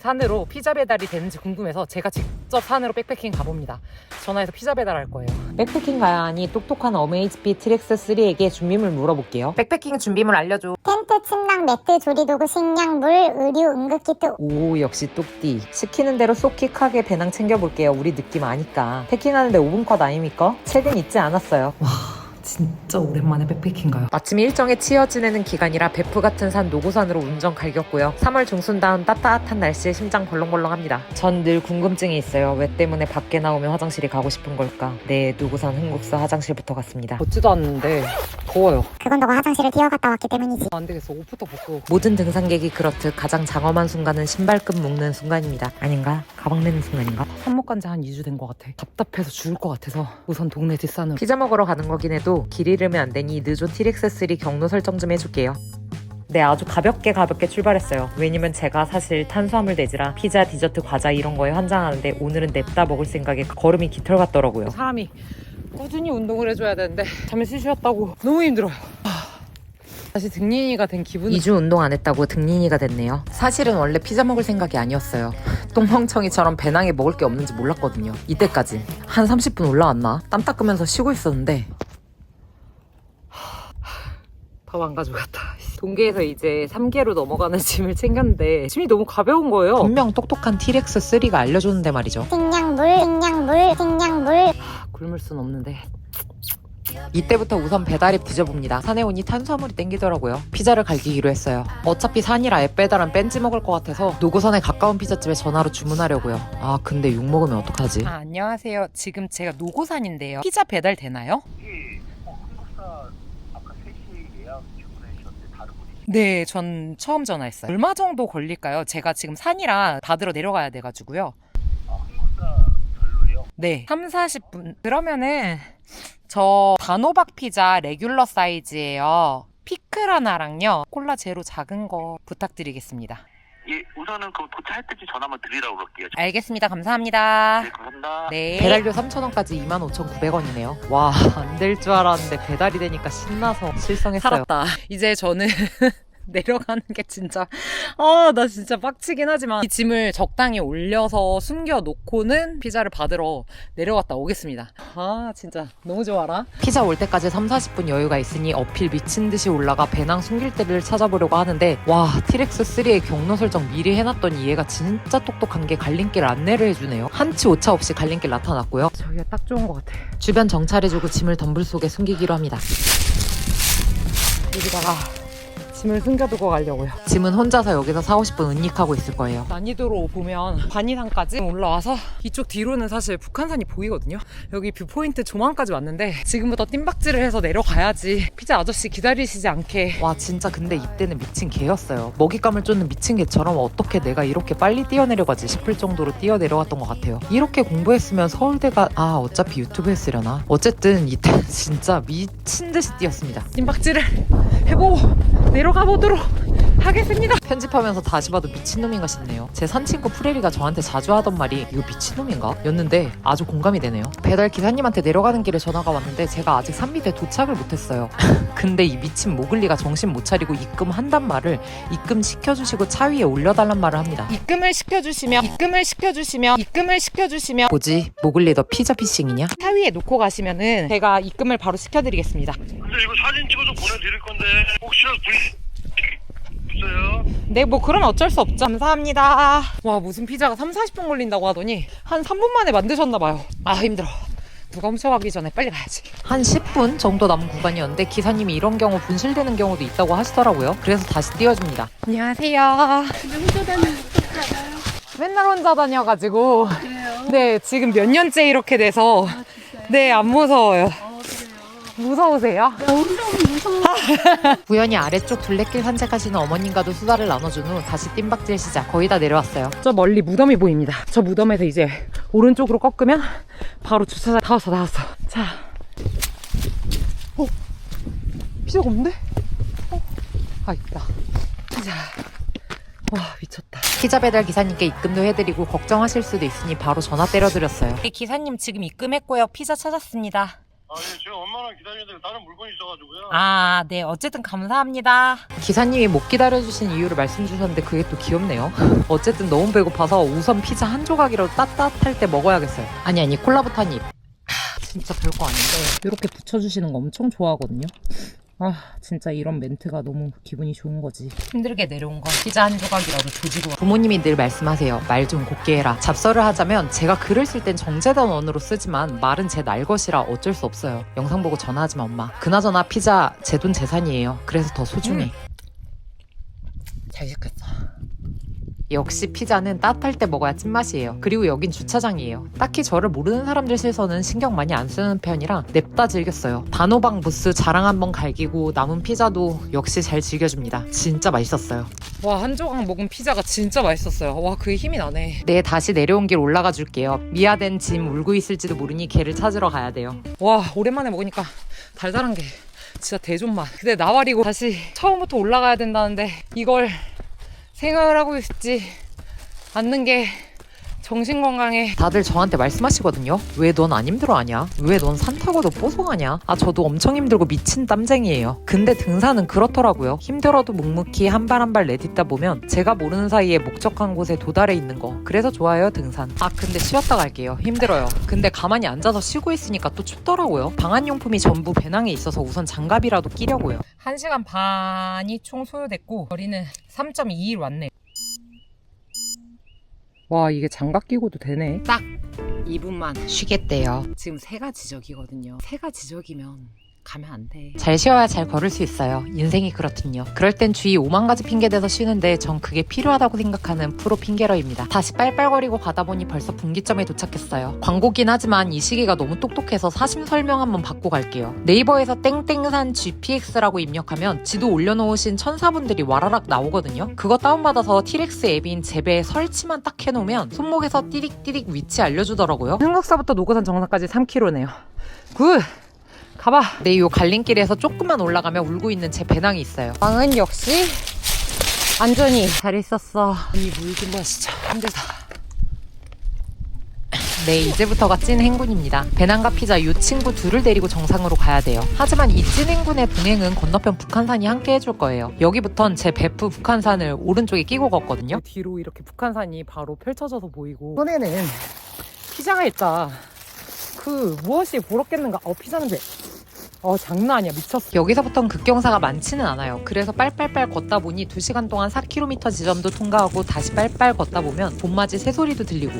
산으로 피자 배달이 되는지 궁금해서 제가 직접 산으로 백패킹 가봅니다. 전화해서 피자 배달할 거예요. 백패킹 가야 하니 똑똑한 어메이지피 트렉스 3에게 준비물 물어볼게요. 백패킹 준비물 알려줘. 텐트, 침낭, 매트, 조리도구, 식량, 물, 의류, 응급키트, 오 역시 뚝띠 시키는 대로 쏙킥하게 배낭 챙겨볼게요 우리 느낌 아니까 패킹하는데 5분 컷 아닙니까? 책은 잊지 않았어요 와 진짜 오랜만에 백패킹 가요? 마침 일정에 치여 지내는 기간이라 베프 같은 산 노고산으로 운전 갈겼고요. 3월 중순 다음 따뜻한 날씨에 심장 벌렁벌렁합니다. 전 늘 궁금증이 있어요. 왜 때문에 밖에 나오면 화장실이 가고 싶은 걸까? 네 노고산 흥국사 화장실부터 갔습니다. 걷지도 않는데 더워요 그건 너가 화장실을 뛰어갔다 왔기 때문이지. 안 되겠어. 옷부터 벗고. 모든 등산객이 그렇듯 가장 장엄한 순간은 신발끈 묶는 순간입니다. 아닌가? 가방 매는 순간인가? 한목 간지 한 2주 된 것 같아. 답답해서 죽을 것 같아서 우선 동네 뒷산으로. 피자 먹으러 가는 거긴 해도 길 잃으면 안 되니 느조 티렉스3 경로 설정 좀 해줄게요. 네, 아주 가볍게 가볍게 출발했어요. 왜냐면 제가 사실 탄수화물 돼지라 피자, 디저트, 과자 이런 거에 환장하는데 오늘은 냅다 먹을 생각에 걸음이 깃털 같더라고요. 사람이 꾸준히 운동을 해줘야 되는데 잠시 쉬었다고 너무 힘들어요. 다시 등린이가 된 기분 2주 운동 안 했다고 등린이가 됐네요. 사실은 원래 피자 먹을 생각이 아니었어요. 똥멍청이처럼 배낭에 먹을 게 없는지 몰랐거든요. 이때까지. 한 30분 올라왔나? 땀 닦으면서 쉬고 있었는데. 밥 안 가져갔다 동계에서 이제 3개로 넘어가는 짐을 챙겼는데 짐이 너무 가벼운 거예요. 분명 똑똑한 티렉스 3가 알려줬는데 말이죠. 식량, 물, 식량, 물, 식량, 물. 굶을 순 없는데 이때부터 우선 배달이 부져봅니다. 산에 오니 탄수화물이 땡기더라고요. 피자를 갈기기로 했어요. 어차피 산이라 앱 배달은 뺀지 먹을 것 같아서 노고산에 가까운 피자집에 전화로 주문하려고요. 아 근데 욕 먹으면 어떡하지? 아, 안녕하세요. 지금 제가 노고산인데요. 피자 배달 되나요? 예, 어, 한국사 아까 3시 예약 주문해 주셨는데 다른 분이 네, 전 처음 전화했어요. 얼마 정도 걸릴까요? 제가 지금 산이라 받으러 내려가야 돼가지고요. 네. 3, 40분. 그러면은 저 단호박 피자 레귤러 사이즈예요. 피클 하나랑요. 콜라 제로 작은 거 부탁드리겠습니다. 예, 우선은 그 도착할 때쯤 전화 한번 드리라고 그럴게요. 알겠습니다. 감사합니다. 네, 감사합니다. 네. 배달료 3,000원까지 25,900원이네요. 와, 안 될 줄 알았는데 배달이 되니까 신나서 실성했어요. 살았다. 이제 저는 내려가는 게 진짜 아, 나 진짜 빡치긴 하지만 이 짐을 적당히 올려서 숨겨 놓고는 피자를 받으러 내려갔다 오겠습니다. 아, 진짜 너무 좋아라. 피자 올 때까지 3, 40분 여유가 있으니 어필 미친 듯이 올라가 배낭 숨길 때를 찾아보려고 하는데 와, 티렉스 3의 경로 설정 미리 해놨더니 얘가 진짜 똑똑한 게 갈림길 안내를 해주네요. 한치 오차 없이 갈림길 나타났고요. 저기가 딱 좋은 것 같아. 주변 정찰해주고 짐을 덤불 속에 숨기기로 합니다. 여기다가 짐을 숨겨두고 가려고요. 짐은 혼자서 여기서 4, 50분 은닉하고 있을 거예요. 난이도로 보면 반이산까지 올라와서 이쪽 뒤로는 사실 북한산이 보이거든요. 여기 뷰포인트 조망까지 왔는데 지금부터 뜀박질을 해서 내려가야지 피자 아저씨 기다리시지 않게 와 진짜 근데 이때는 미친 개였어요. 먹잇감을 쫓는 미친 개처럼 어떻게 내가 이렇게 빨리 뛰어내려가지 싶을 정도로 뛰어내려왔던 것 같아요. 이렇게 공부했으면 서울대가 아 어차피 유튜브 했으려나 어쨌든 이때는 진짜 미친 듯이 뛰었습니다. 뜀박질을 해보고 내려 가 보도록 하겠습니다. 편집하면서 다시 봐도 미친놈인가 싶네요. 제 산친구 프레리가 저한테 자주 하던 말이 이거 미친놈인가? 였는데 아주 공감이 되네요. 배달 기사님한테 내려가는 길에 전화가 왔는데 제가 아직 산 밑에 도착을 못했어요. 근데 이 미친 모글리가 정신 못 차리고 입금한단 말을 입금 시켜주시고 차 위에 올려달란 말을 합니다. 입금을 시켜주시면 입금을 시켜주시면 입금을 시켜주시면 뭐지? 모글리 너 피자 피싱이냐? 차 위에 놓고 가시면은 제가 입금을 바로 시켜드리겠습니다. 근데 이거 사진 찍어서 보내드릴 건데 혹시라도 불... 있어요? 네, 뭐 그러면 어쩔 수 없죠. 감사합니다. 와, 무슨 피자가 3, 40분 걸린다고 하더니 한 3분 만에 만드셨나 봐요. 아, 힘들어. 누가 훔쳐가기 전에 빨리 가야지. 한 10분 정도 남은 구간이었는데 기사님이 이런 경우 분실되는 경우도 있다고 하시더라고요. 그래서 다시 띄워줍니다. 안녕하세요. 혼자 다니는 어떻게 알아요? 맨날 혼자 다녀가지고. 그래요? 네, 지금 몇 년째 이렇게 돼서. 아 진짜요? 네, 안 무서워요. 무서우세요? 야 엄청 무서워. 우연히 아래쪽 둘레길 산책하시는 어머님과도 수다를 나눠준 후 다시 뜀박질 시작. 거의 다 내려왔어요. 저 멀리 무덤이 보입니다. 저 무덤에서 이제 오른쪽으로 꺾으면 바로 주차장 다 왔어 다 왔어. 자. 어? 피자가 없는데? 어? 아 있다. 피자. 와 미쳤다. 피자 배달 기사님께 입금도 해드리고 걱정하실 수도 있으니 바로 전화 때려드렸어요. 기사님 지금 입금했고요. 피자 찾았습니다 아, 예, 제가 엄마랑 기다리는데 다른 물건이 있어가지고요. 아, 네. 어쨌든 감사합니다. 기사님이 못 기다려주신 이유를 말씀 주셨는데 그게 또 귀엽네요. 어쨌든 너무 배고파서 우선 피자 한 조각이라도 따뜻할 때 먹어야겠어요. 아니, 아니, 콜라부터 한 입. 진짜 별거 아닌데. 이렇게 붙여주시는 거 엄청 좋아하거든요. 아, 진짜 이런 멘트가 너무 기분이 좋은 거지. 힘들게 내려온 건 피자 한 조각이라도 조지고. 부모님이 늘 말씀하세요. 말 좀 곱게 해라. 잡설을 하자면 제가 글을 쓸 땐 정제된 언어로 쓰지만 말은 제 날 것이라 어쩔 수 없어요. 영상 보고 전화하지 마, 엄마. 그나저나 피자 제 돈 재산이에요. 그래서 더 소중해. 잘 시켰어. 역시 피자는 따뜻할 때 먹어야 찐맛이에요. 그리고 여긴 주차장이에요. 딱히 저를 모르는 사람들 실서는 신경 많이 안 쓰는 편이라 냅다 즐겼어요. 단호박 무스 자랑 한번 갈기고 남은 피자도 역시 잘 즐겨줍니다. 진짜 맛있었어요. 와, 한 조각 먹은 피자가 진짜 맛있었어요. 와, 그게 힘이 나네. 네, 다시 내려온 길 올라가 줄게요. 미아된 짐 울고 있을지도 모르니 걔를 찾으러 가야 돼요. 와, 오랜만에 먹으니까 달달한 게 진짜 대존맛. 근데 나와리고 다시 처음부터 올라가야 된다는데 이걸 생각을 하고 있지 않는 게 정신 건강에 다들 저한테 말씀하시거든요. 왜 넌 안 힘들어하냐? 왜 넌 산 타고도 뽀송하냐? 아 저도 엄청 힘들고 미친 땀쟁이에요. 근데 등산은 그렇더라고요. 힘들어도 묵묵히 한 발 한 발 내딛다 보면 제가 모르는 사이에 목적한 곳에 도달해 있는 거. 그래서 좋아요 등산. 아 근데 쉬었다 갈게요. 힘들어요. 근데 가만히 앉아서 쉬고 있으니까 또 춥더라고요. 방한용품이 전부 배낭에 있어서 우선 장갑이라도 끼려고요. 1시간 반이 총 소요됐고 거리는 3.2일 왔네. 와 이게 장갑 끼고도 되네. 딱 2분만 쉬겠대요. 지금 새가 지적이거든요. 새가 지적이면 가면 안 돼 잘 쉬어야 잘 걸을 수 있어요. 인생이 그렇군요. 그럴 땐 주위 5만 가지 핑계 대서 쉬는데 전 그게 필요하다고 생각하는 프로 핑계러입니다. 다시 빨빨거리고 가다 보니 벌써 분기점에 도착했어요. 광고긴 하지만 이 시기가 너무 똑똑해서 사심 설명 한번 받고 갈게요. 네이버에서 땡땡산 GPX라고 입력하면 지도 올려놓으신 천사분들이 와라락 나오거든요. 그거 다운받아서 티렉스 앱인 잽에 설치만 딱 해놓으면 손목에서 띠릭띠릭 위치 알려주더라고요. 흥국사부터 노고산 정상까지 3km네요. 굿 가봐. 네, 요 갈림길에서 조금만 올라가면 울고 있는 제 배낭이 있어요. 왕은 역시 안전히 잘 있었어. 이 물 좀 마시자. 힘들다. 네, 이제부터가 찐 행군입니다. 배낭과 피자 요 친구 둘을 데리고 정상으로 가야 돼요. 하지만 이 찐 행군의 동행은 건너편 북한산이 함께 해줄 거예요. 여기부턴 제 베프 북한산을 오른쪽에 끼고 걷거든요. 뒤로 이렇게 북한산이 바로 펼쳐져서 보이고 손에는 피자가 있다. 그 무엇이 부럽겠는가? 어 피자는 돼. 어 장난 아니야. 미쳤어. 여기서부터는 급경사가 많지는 않아요. 그래서 빨빨빨 걷다 보니 2시간 동안 4km 지점도 통과하고 다시 빨빨 걷다 보면 봄맞이 새소리도 들리고.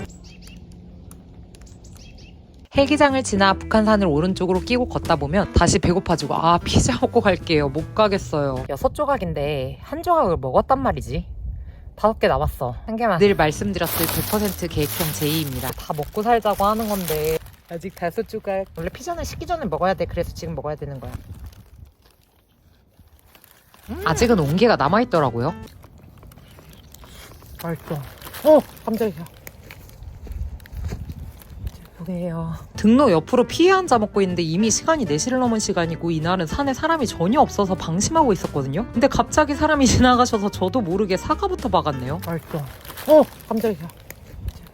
헬기장을 지나 북한산을 오른쪽으로 끼고 걷다 보면 다시 배고파지고 아 피자 먹고 갈게요. 못 가겠어요. 여섯 조각인데 한 조각을 먹었단 말이지. 다섯 개 남았어. 한 개만. 늘 말씀드렸을 100% 계획형 제이입니다. 다 먹고 살자고 하는 건데 아직 다섯 조각. 원래 피자는 식기 전에 먹어야 돼. 그래서 지금 먹어야 되는 거야. 아직은 온기가 남아있더라고요. 맛있어. 어! 깜짝이야. 보게요. 등로 옆으로 피해 앉아 먹고 있는데 이미 시간이 4시를 넘은 시간이고 이날은 산에 사람이 전혀 없어서 방심하고 있었거든요. 근데 갑자기 사람이 지나가셔서 저도 모르게 사과부터 박았네요. 맛있어. 어! 깜짝이야.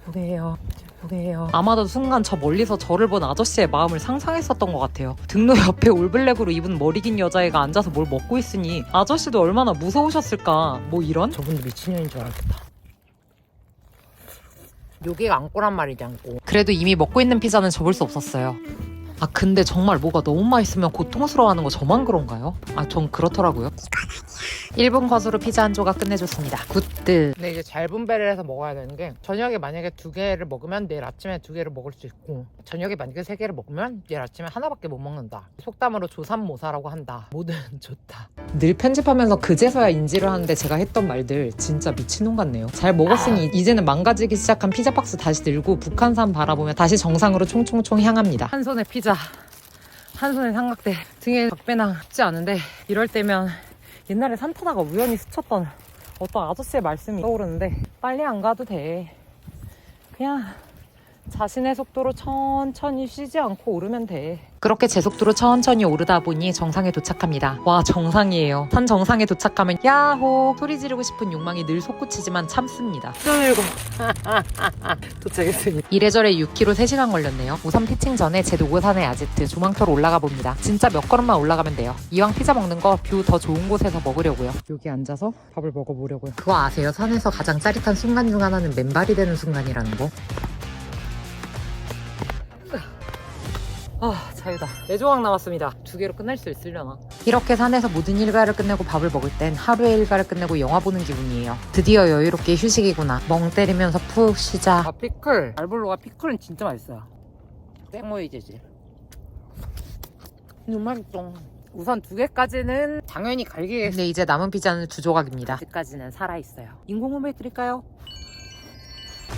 보게요. 보게요. 아마도 순간 저 멀리서 저를 본 아저씨의 마음을 상상했었던 것 같아요. 등로 옆에 올블랙으로 입은 머리 긴 여자애가 앉아서 뭘 먹고 있으니 아저씨도 얼마나 무서우셨을까. 뭐 이런? 저분도 미친년인 줄 알았겠다. 여기가 안꼬란 말이지 안꼬. 그래도 이미 먹고 있는 피자는 접을 수 없었어요. 아 근데 정말 뭐가 너무 맛있으면 고통스러워하는 거 저만 그런가요? 아 전 그렇더라고요. 1분 거수로 피자 한 조각 끝내줬습니다. 굿드. 근데 이제 잘 분배를 해서 먹어야 되는 게 저녁에 만약에 두 개를 먹으면 내일 아침에 두 개를 먹을 수 있고 저녁에 만약에 세 개를 먹으면 내일 아침에 하나밖에 못 먹는다. 속담으로 조삼모사라고 한다. 뭐든 좋다. 늘 편집하면서 그제서야 인지를 하는데 제가 했던 말들 진짜 미친놈 같네요. 잘 먹었으니 이제는 망가지기 시작한 피자 박스 다시 들고 북한산 바라보며 다시 정상으로 총총총 향합니다. 한 손에 피자, 한 손에 삼각대, 등에 박배낭 쉽지 않은데 이럴 때면 옛날에 산 타다가 우연히 스쳤던 어떤 아저씨의 말씀이 떠오르는데 빨리 안 가도 돼. 그냥 자신의 속도로 천천히 쉬지 않고 오르면 돼. 그렇게 제 속도로 천천히 오르다 보니 정상에 도착합니다. 와 정상이에요. 산 정상에 도착하면 야호 소리 지르고 싶은 욕망이 늘 솟구치지만 참습니다. 힘들고 도착했으니 이래저래 6km 3시간 걸렸네요. 우선 피칭 전에 제 노고산의 아지트 조망터로 올라가 봅니다. 진짜 몇 걸음만 올라가면 돼요. 이왕 피자 먹는 거 뷰 더 좋은 곳에서 먹으려고요. 여기 앉아서 밥을 먹어보려고요. 그거 아세요? 산에서 가장 짜릿한 순간 중 하나는 맨발이 되는 순간이라는 거? 아 자유다. 네 조각 남았습니다. 두 개로 끝날 수 있으려나? 이렇게 산에서 모든 일과를 끝내고 밥을 먹을 땐 하루의 일과를 끝내고 영화 보는 기분이에요. 드디어 여유롭게 휴식이구나. 멍 때리면서 푹 쉬자. 아 피클. 알볼로가 피클은 진짜 맛있어요. 땡모이제지. 너무 맛있어. 우선 두 개까지는 당연히 갈게 근데 이제 남은 피자는 두 조각입니다. 아직까지는 살아있어요. 인공호흡 해드릴까요?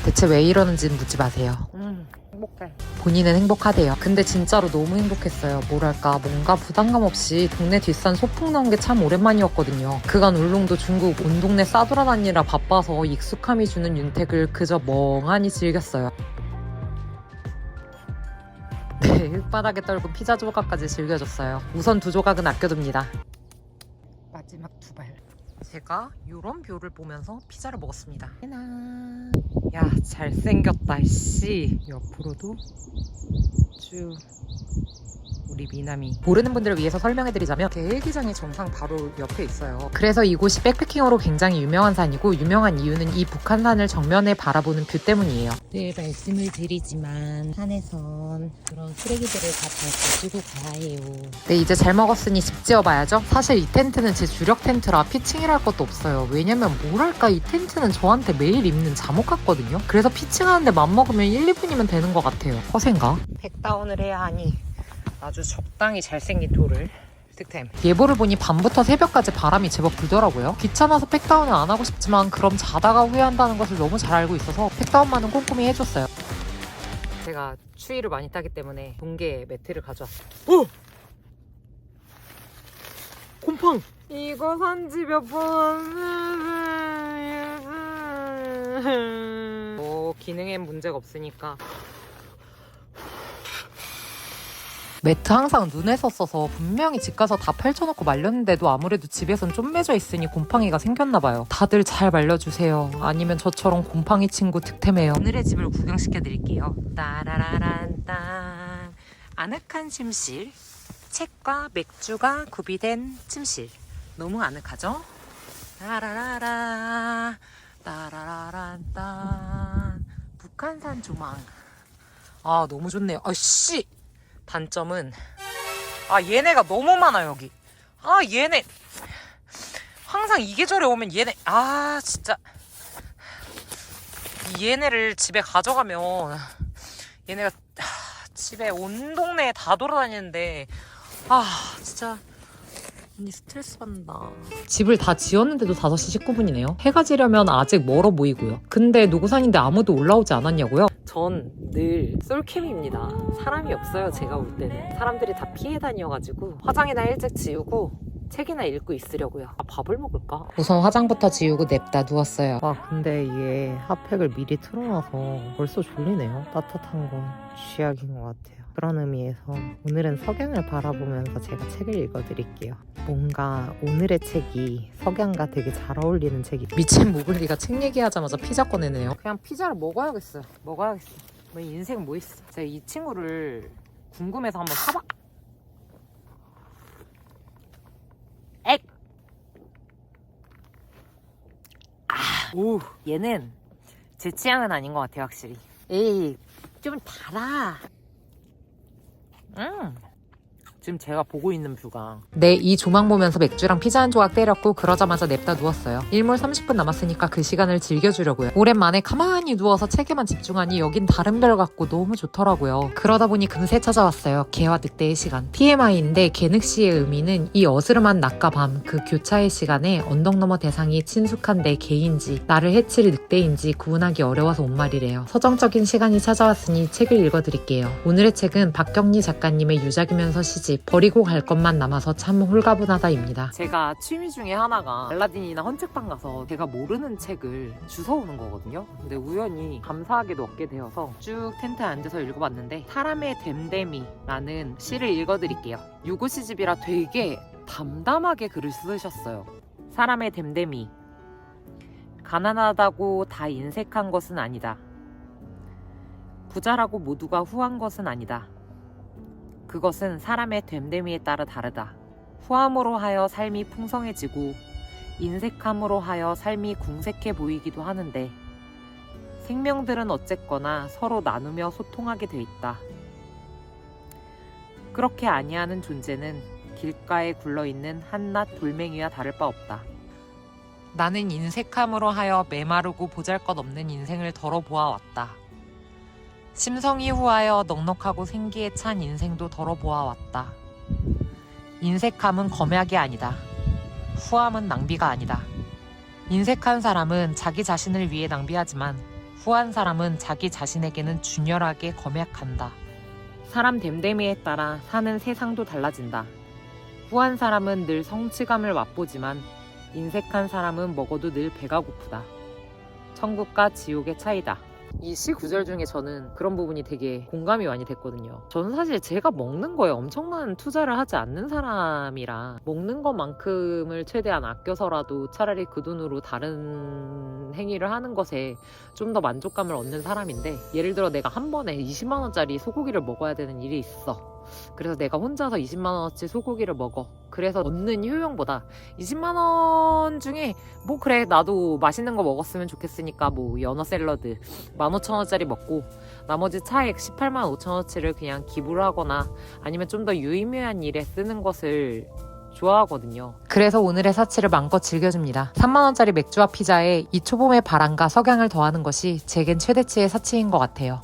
대체 왜 이러는지는 묻지 마세요 음 행복해 본인은 행복하대요. 근데 진짜로 너무 행복했어요. 뭐랄까, 뭔가 부담감 없이 동네 뒷산 소풍 나온 게 참 오랜만이었거든요. 그간 울릉도 중국 온 동네 싸돌아다니라 바빠서 익숙함이 주는 윤택을 그저 멍하니 즐겼어요. 네, 흙바닥에 떨군 피자 조각까지 즐겨줬어요. 우선 두 조각은 아껴둡니다. 마지막 두 발. 제가 이런 뷰를 보면서 피자를 먹었습니다. 야 잘생겼다 씨. 옆으로도 쭉 우리 미남이 모르는 분들을 위해서 설명해드리자면 계획기장이 정상 바로 옆에 있어요. 그래서 이곳이 백패킹으로 굉장히 유명한 산이고 유명한 이유는 이 북한산을 정면에 바라보는 뷰 때문이에요. 늘 말씀을 드리지만 산에선 그런 쓰레기들을 다 잘 가지고 가야 해요. 네 이제 잘 먹었으니 집 지어봐야죠. 사실 이 텐트는 제 주력 텐트라 피칭이랄 것도 없어요. 왜냐면 뭐랄까 이 텐트는 저한테 매일 입는 잠옷 같거든요. 그래서 피칭하는데 맘먹으면 1, 2분이면 되는 것 같아요. 허세인가? 백다운을 해야 하니 아주 적당히 잘생긴 돌을 득템. 예보를 보니 밤부터 새벽까지 바람이 제법 불더라고요. 귀찮아서 팩다운을 안 하고 싶지만 그럼 자다가 후회한다는 것을 너무 잘 알고 있어서 팩다운만은 꼼꼼히 해줬어요. 제가 추위를 많이 타기 때문에 동계 매트를 가져왔어요. 오! 곰팡! 이거 산지 몇 번. 뭐 기능엔 문제가 없으니까 매트 항상 눈에서 써서 분명히 집 가서 다 펼쳐놓고 말렸는데도 아무래도 집에선 좀 맺어 있으니 곰팡이가 생겼나 봐요. 다들 잘 말려주세요. 아니면 저처럼 곰팡이 친구 득템해요. 오늘의 집을 구경시켜 드릴게요. 따라라란 딴 아늑한 침실. 책과 맥주가 구비된 침실. 너무 아늑하죠? 따라라라 따라라란 딴 북한산 조망. 아 너무 좋네요. 아씨 단점은 아 얘네가 너무 많아 여기. 아 얘네. 항상 이 계절에 오면 얘네 아 진짜. 이 얘네를 집에 가져가면 얘네가 아, 집에 온 동네에 다 돌아다니는데 아 진짜 언니 스트레스 받는다. 집을 다 지었는데도 5시 19분이네요. 해가 지려면 아직 멀어 보이고요. 근데 노구산인데 아무도 올라오지 않았냐고요? 전 늘 솔캠입니다. 사람이 없어요 제가 올 때는. 사람들이 다 피해 다녀가지고 화장이나 일찍 지우고 책이나 읽고 있으려고요 아, 밥을 먹을까? 우선 화장부터 지우고 냅다 누웠어요 아 근데 이게 핫팩을 미리 틀어놔서 벌써 졸리네요 따뜻한 건 쥐약인 것 같아요 그런 의미에서 오늘은 석양을 바라보면서 제가 책을 읽어드릴게요. 뭔가 오늘의 책이 석양과 되게 잘 어울리는 책이 미친 모글리가 책 얘기하자마자 피자 꺼내네요. 그냥 피자를 먹어야겠어요. 먹어야겠어. 뭐 인생 뭐 있어. 제가 이 친구를 궁금해서 한번 사봐. 액. 아, 오, 얘는 제 취향은 아닌 것 같아요, 확실히. 에이, 좀 달아. 음. 지금 제가 보고 있는 뷰가 네, 이 조망 보면서 맥주랑 피자 한 조각 때렸고 그러자마자 냅다 누웠어요. 일몰 30분 남았으니까 그 시간을 즐겨주려고요. 오랜만에 가만히 누워서 책에만 집중하니 여긴 다른 별 같고 너무 좋더라고요. 그러다 보니 금세 찾아왔어요. 개와 늑대의 시간. TMI인데 개늑시의 의미는 이 어스름한 낮과 밤 그 교차의 시간에 언덕 너머 대상이 친숙한 내 개인지 나를 해칠 늑대인지 구분하기 어려워서 온 말이래요. 서정적인 시간이 찾아왔으니 책을 읽어드릴게요. 오늘의 책은 박경리 작가님의 유작이면서 시집 집 버리고 갈 것만 남아서 참 홀가분하다입니다. 제가 취미 중에 하나가 알라딘이나 헌책방 가서 제가 모르는 책을 주워오는 거거든요. 근데 우연히 감사하게도 얻게 되어서 쭉 텐트에 앉아서 읽어봤는데 사람의 댐댐이라는 시를 읽어드릴게요. 유고 시집이라 되게 담담하게 글을 쓰셨어요. 사람의 댐댐이 가난하다고 다 인색한 것은 아니다. 부자라고 모두가 후한 것은 아니다. 그것은 사람의 됨됨이에 따라 다르다. 후함으로 하여 삶이 풍성해지고 인색함으로 하여 삶이 궁색해 보이기도 하는데 생명들은 어쨌거나 서로 나누며 소통하게 돼 있다. 그렇게 아니하는 존재는 길가에 굴러 있는 한낱 돌멩이와 다를 바 없다. 나는 인색함으로 하여 메마르고 보잘것없는 인생을 덜어보아 왔다. 심성이 후하여 넉넉하고 생기에 찬 인생도 덜어보아왔다. 인색함은 검약이 아니다. 후함은 낭비가 아니다. 인색한 사람은 자기 자신을 위해 낭비하지만 후한 사람은 자기 자신에게는 준열하게 검약한다. 사람 됨됨이에 따라 사는 세상도 달라진다. 후한 사람은 늘 성취감을 맛보지만 인색한 사람은 먹어도 늘 배가 고프다. 천국과 지옥의 차이다. 이 시 구절 중에 저는 그런 부분이 되게 공감이 많이 됐거든요. 저는 사실 제가 먹는 거에 엄청난 투자를 하지 않는 사람이라 먹는 것만큼을 최대한 아껴서라도 차라리 그 돈으로 다른 행위를 하는 것에 좀 더 만족감을 얻는 사람인데 예를 들어 내가 한 번에 20만 원짜리 소고기를 먹어야 되는 일이 있어. 그래서 내가 혼자서 20만 원어치 소고기를 먹어. 그래서 얻는 효용보다 20만 원 중에 뭐 그래 나도 맛있는 거 먹었으면 좋겠으니까 뭐 연어 샐러드 15,000원짜리 먹고 나머지 차액 18만 5천원치를 그냥 기부를 하거나 아니면 좀 더 유의미한 일에 쓰는 것을 좋아하거든요. 그래서 오늘의 사치를 마음껏 즐겨줍니다. 3만원짜리 맥주와 피자에 이 초봄의 바람과 석양을 더하는 것이 제겐 최대치의 사치인 것 같아요.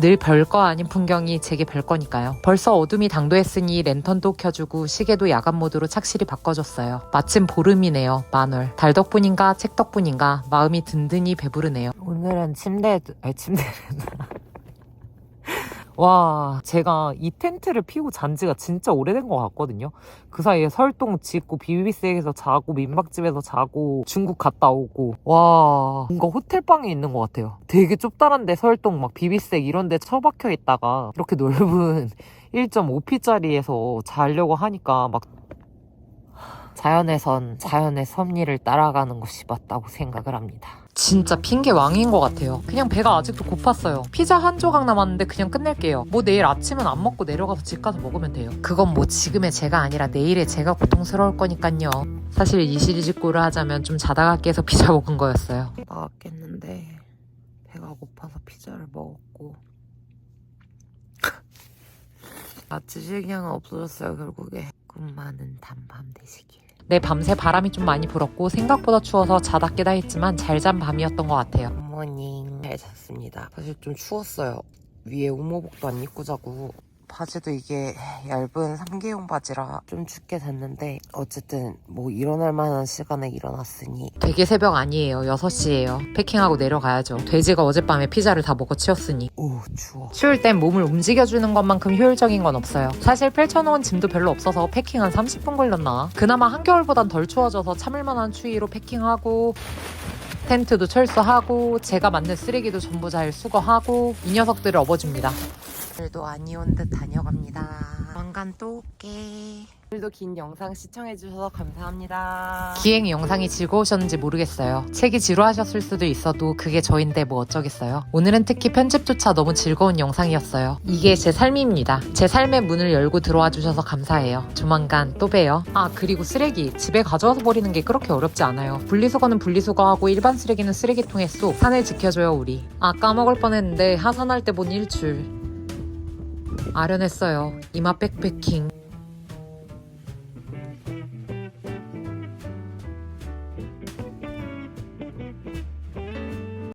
늘 별거 아닌 풍경이 제게 별거니까요. 벌써 어둠이 당도했으니 랜턴도 켜주고 시계도 야간 모드로 착실히 바꿔줬어요. 마침 보름이네요. 만월. 달 덕분인가 책 덕분인가 마음이 든든히 배부르네요. 오늘은 침대에 아니 침대에 와, 제가 이 텐트를 피고 잔 지가 진짜 오래된 것 같거든요. 그 사이에 설동 짓고 비비스에서 자고 민박집에서 자고 중국 갔다 오고 와 뭔가 호텔방에 있는 것 같아요. 되게 좁다란데 설동 막 비비스ek 이런 데 처박혀 있다가 이렇게 넓은 1.5피짜리에서 자려고 하니까 막 자연에선 자연의 섭리를 따라가는 것이 맞다고 생각을 합니다. 진짜 핑계 왕인 것 같아요. 그냥 배가 아직도 고팠어요. 피자 한 조각 남았는데 그냥 끝낼게요. 뭐 내일 아침은 안 먹고 내려가서 집 가서 먹으면 돼요. 그건 뭐 지금의 제가 아니라 내일의 제가 고통스러울 거니까요. 사실 이 시리즈 꼴을 하자면 좀 자다가 깨서 피자 먹은 거였어요. 나왔겠는데 배가 고파서 피자를 먹었고 아침 식량은 없어졌어요 결국에 꿈 많은 단밤 되시길 네 밤새 바람이 좀 많이 불었고 생각보다 추워서 자다 깨다 했지만 잘 잔 밤이었던 것 같아요. 굿모닝. 잘 잤습니다. 사실 좀 추웠어요. 위에 우모복도 안 입고 자고 바지도 이게 얇은 3개용 바지라 좀 춥게 됐는데 어쨌든 뭐 일어날 만한 시간에 일어났으니 되게 새벽 아니에요. 6시예요. 패킹하고 내려가야죠. 돼지가 어젯밤에 피자를 다 먹어 치웠으니. 오 추워. 추울 땐 몸을 움직여주는 것만큼 효율적인 건 없어요. 사실 펼쳐놓은 짐도 별로 없어서 패킹 한 30분 걸렸나? 그나마 한겨울보단 덜 추워져서 참을만한 추위로 패킹하고 텐트도 철수하고 제가 만든 쓰레기도 전부 잘 수거하고 이 녀석들을 업어줍니다 오늘도 아니온 듯 다녀갑니다. 왕관 또 올게. 오늘도 긴 영상 시청해주셔서 감사합니다. 기행 영상이 즐거우셨는지 모르겠어요. 책이 지루하셨을 수도 있어도 그게 저인데 뭐 어쩌겠어요. 오늘은 특히 편집조차 너무 즐거운 영상이었어요. 이게 제 삶입니다. 제 삶의 문을 열고 들어와 주셔서 감사해요. 조만간 또 봬요. 아 그리고 쓰레기 집에 가져와서 버리는 게 그렇게 어렵지 않아요. 분리수거는 분리수거하고 일반 쓰레기는 쓰레기통에 쏙 산을 지켜줘요 우리. 아 까먹을 뻔했는데 하산할 때 본 일출. 아련했어요. 이마 백패킹.